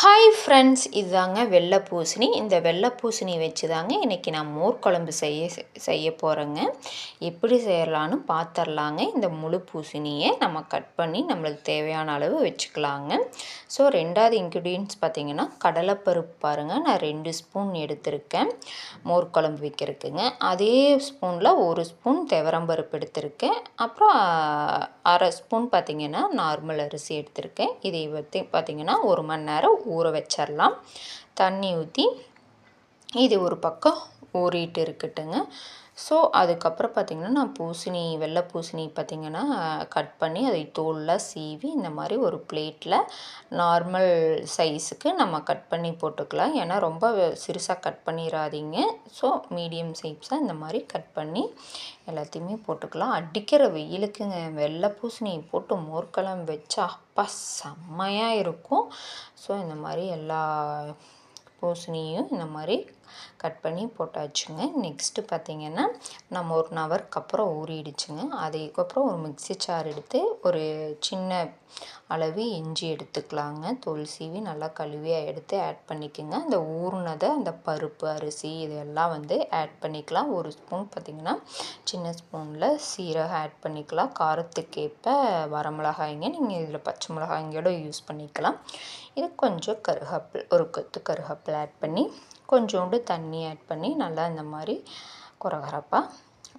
Hi friends இதுதாங்க வெள்ளை பூசணி. இந்த வெள்ளை பூசணி வச்சு தாங்க இன்றைக்கி நான் மோர் குழம்பு செய்ய செய்ய போகிறேங்க எப்படி செய்யலான்னு பார்த்துர்லாங்க இந்த முழு பூசணியை நம்ம கட் பண்ணி நம்மளுக்கு தேவையான அளவு வச்சுக்கலாங்க. ஸோ ரெண்டாவது இன்க்ரீடியன்ஸ் பார்த்திங்கன்னா கடலைப்பருப்பு பாருங்கள் நான் ரெண்டு ஸ்பூன் எடுத்திருக்கேன். மோர் குழம்பு வைக்கிறதுக்குங்க. அதே ஸ்பூனில் ஒரு ஸ்பூன் துவரம்பருப்பு எடுத்திருக்கேன். அப்புறம் அரை ஸ்பூன் பார்த்திங்கன்னா நார்மல் அரிசி எடுத்திருக்கேன். இதை பற்றி பார்த்திங்கன்னா ஒரு மணி நேரம் ஊற வச்சிடலாம் தண்ணி ஊற்றி இது ஒரு பக்கம் ஊறிட்டு இருக்கட்டுங்க. ஸோ அதுக்கப்புறம் பார்த்திங்கன்னா நான் பூசணி வெள்ளை பூசணி பார்த்திங்கன்னா கட் பண்ணி அதை தோலில் சீவி இந்த மாதிரி ஒரு பிளேட்டில் நார்மல் சைஸுக்கு நம்ம கட் பண்ணி போட்டுக்கலாம். ஏன்னா ரொம்ப சிறுசாக கட் பண்ணிடாதீங்க ஸோ மீடியம் சைஸாக இந்த மாதிரி கட் பண்ணி எல்லாத்தையுமே போட்டுக்கலாம். அடிக்கிற வெயிலுக்குங்க. வெள்ளை பூசணி போட்டு மோர்க்கலம் வச்சா அப்பா செம்மையாக இருக்கும். ஸோ இந்த மாதிரி எல்லா பூசணியும் இந்த மாதிரி கட் பண்ணி போட்டாச்சுங்க. நெக்ஸ்ட்டு பார்த்திங்கன்னா நம்ம ஒரு நவருக்கு அப்புறம் ஊறிடுச்சுங்க. அதுக்கப்புறம் ஒரு மிக்சி சார் எடுத்து ஒரு சின்ன அளவு இஞ்சி எடுத்துக்கலாங்க. தோல் சீவி நல்லா கழுவியாக எடுத்து ஆட் பண்ணிக்கோங்க. அந்த ஊறினதை அந்த பருப்பு அரிசி இதெல்லாம் வந்து ஆட் பண்ணிக்கலாம். ஒரு ஸ்பூன் பார்த்திங்கன்னா சின்ன ஸ்பூனில் சீரகம் ஆட் பண்ணிக்கலாம். காரத்துக்கேற்ப வரமிளகாய்ங்க நீங்கள் இதில் பச்சை மிளகாய்ங்களோட யூஸ் பண்ணிக்கலாம். இது கொஞ்சம் கருகப்பில் ஒரு கொத்து கருகப்பில் ஆட் பண்ணி கொஞ்சோண்டு தண்ணி ஆட் பண்ணி நல்லா இந்த மாதிரி குறகரப்பாக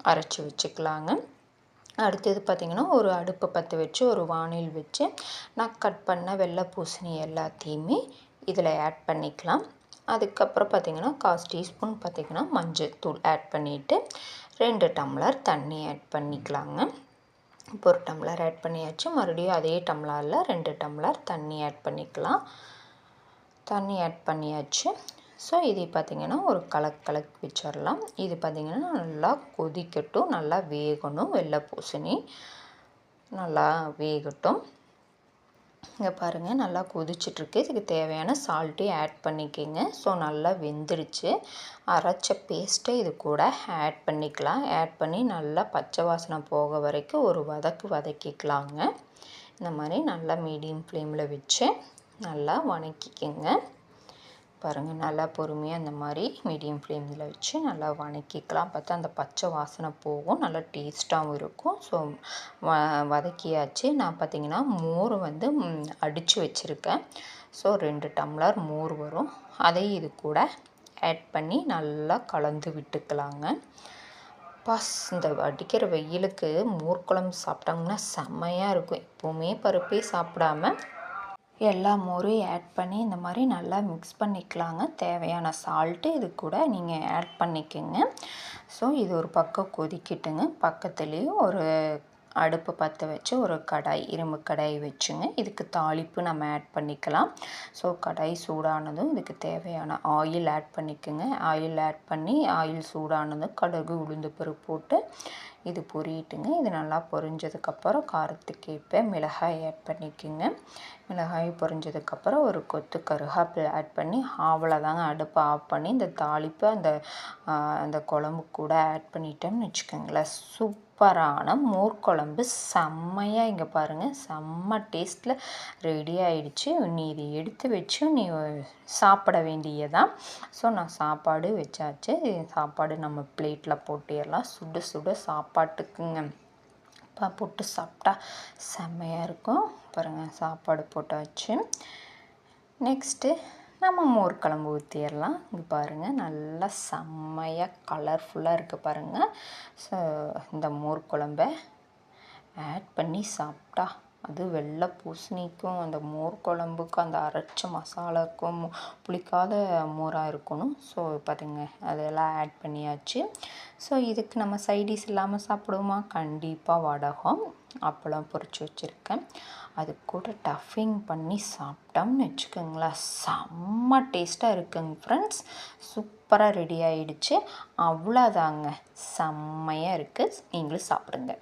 அரைச்சி வச்சுக்கலாங்க. அடுத்தது பார்த்திங்கன்னா ஒரு அடுப்பை பற்ற வச்சு ஒரு வானில் வச்சு நான் கட் பண்ண வெள்ளை பூசணி எல்லாத்தையுமே இதில் ஆட் பண்ணிக்கலாம். அதுக்கப்புறம் பார்த்திங்கன்னா கால் டீஸ்பூன் பார்த்திங்கன்னா மஞ்சள் தூள் ஆட் பண்ணிவிட்டு ரெண்டு டம்ளர் தண்ணி ஆட் பண்ணிக்கலாங்க. இப்போ ஒரு டம்ளர் ஆட் பண்ணியாச்சு. மறுபடியும் அதே டம்ளரில் ரெண்டு டம்ளர் தண்ணி ஆட் பண்ணிக்கலாம். தண்ணி ஆட் பண்ணியாச்சு. ஸோ இது பார்த்திங்கன்னா ஒரு கலக் கலக் வச்சிடலாம். இது பார்த்திங்கன்னா நல்லா கொதிக்கட்டும். நல்லா வேகணும். வெள்ளை பூசணி நல்லா வேகட்டும். இங்கே பாருங்கள் நல்லா கொதிச்சிட்ருக்கு. இதுக்கு தேவையான சால்ட்டையும் ஆட் பண்ணிக்கோங்க. ஸோ நல்லா வெந்துருச்சு. அரைச்ச பேஸ்ட்டை இது கூட ஆட் பண்ணிக்கலாம். ஆட் பண்ணி நல்லா பச்சை வாசனை போக வரைக்கும் ஒரு வதக்கு வதக்கிக்கலாங்க. இந்த மாதிரி நல்லா மீடியம் ஃப்ளேமில் வச்சு நல்லா வணக்கிக்கங்க. பாருங்கள் நல்லா பொறுமையாக அந்த மாதிரி மீடியம் ஃப்ளேமில் வச்சு நல்லா வணக்கிக்கலாம். பார்த்தா அந்த பச்சை வாசனை போகும் நல்லா டேஸ்ட்டாகவும் இருக்கும். ஸோ வ வதக்கியாச்சு. நான் பார்த்திங்கன்னா மோர் வந்து அடித்து வச்சுருக்கேன். ஸோ ரெண்டு டம்ளர் மோர் வரும். அதையும் இது கூட ஆட் பண்ணி நல்லா கலந்து விட்டுக்கலாங்க. பஸ் இந்த அடிக்கிற வெயிலுக்கு மோர் குழம்பு சாப்பிட்டாங்கன்னா செம்மையாக இருக்கும். எப்போவுமே பருப்பே சாப்பிடாம எல்லா மோரையும் ஆட் பண்ணி இந்த மாதிரி நல்லா மிக்ஸ் பண்ணிக்கலாங்க. தேவையான சால்ட்டு இது கூட நீங்கள் ஆட் பண்ணிக்கோங்க. ஸோ இது ஒரு பக்கம் கொதிக்கிட்டுங்க. பக்கத்துலேயும் ஒரு அடுப்பு பற்ற வச்சு ஒரு கடாய் இரும்பு கடாய் வச்சுங்க. இதுக்கு தாளிப்பு நம்ம ஆட் பண்ணிக்கலாம். ஸோ கடாய் சூடானதும் இதுக்கு தேவையான ஆயில் ஆட் பண்ணிக்கோங்க. ஆயில் ஆட் பண்ணி ஆயில் சூடானதும் கடுகு உளுந்து பருப்பு போட்டு இது பொரியட்டுங்க இது நல்லா பொரிஞ்சதுக்கப்புறம் காரத்துக்கு மிளகாய் ஆட் பண்ணிக்கோங்க. மிளகாய் பொரிஞ்சதுக்கப்புறம் ஒரு கொத்து கருகாப்பில் ஆட் பண்ணி தாங்க அடுப்பை ஆஃப் பண்ணி இந்த தாளிப்பு அந்த அந்த குழம்பு கூட ஆட் பண்ணிட்டோம்னு வச்சுக்கோங்களேன். சூப் சூப்பரான மோர் குழம்பு. செம்மையாக இங்கே பாருங்கள் செம்ம டேஸ்ட்டில் ரெடி ஆகிடுச்சு நீ இதை எடுத்து வச்சு நீ சாப்பிட வேண்டியதான் ஸோ நான் சாப்பாடு வச்சாச்சு. சாப்பாடு நம்ம பிளேட்டில் போட்டிடலாம் சுட சுட சாப்பாட்டுக்குங்க. போட்டு சாப்பிட்டா செம்மையாக இருக்கும். பாருங்கள் சாப்பாடு போட்டாச்சு. நெக்ஸ்ட்டு நம்ம மோர் குழம்பு ஊற்றிடலாம் இங்கே பாருங்கள் நல்லா செம்மையாக கலர்ஃபுல்லாக இருக்குது பாருங்கள் ஸோ இந்த மோர் குழம்ப ஆட் பண்ணி சாப்பிட்டா அது வெள்ளை பூசணிக்கும் அந்த மோர் குழம்புக்கும் அந்த அரைச்ச மசாலாக்கும் புளிக்காத மோராக இருக்கணும். ஸோ பார்த்துங்க அதெல்லாம் ஆட் பண்ணியாச்சு. ஸோ இதுக்கு நம்ம சைடிஸ் இல்லாமல் சாப்பிடுவோமா? கண்டிப்பாக வடகம். அப்பளம் பொறிச்சு வச்சுருக்கேன். அது கூட டஃபிங் பண்ணி சாப்பிட்டோம்னு வச்சுக்கோங்களேன். செம்ம டேஸ்ட்டாக இருக்குங்க ஃப்ரெண்ட்ஸ் சூப்பராக ரெடி ஆகிடுச்சு அவ்வளோதாங்க செம்மையாக இருக்குது நீங்களும் சாப்பிடுங்க.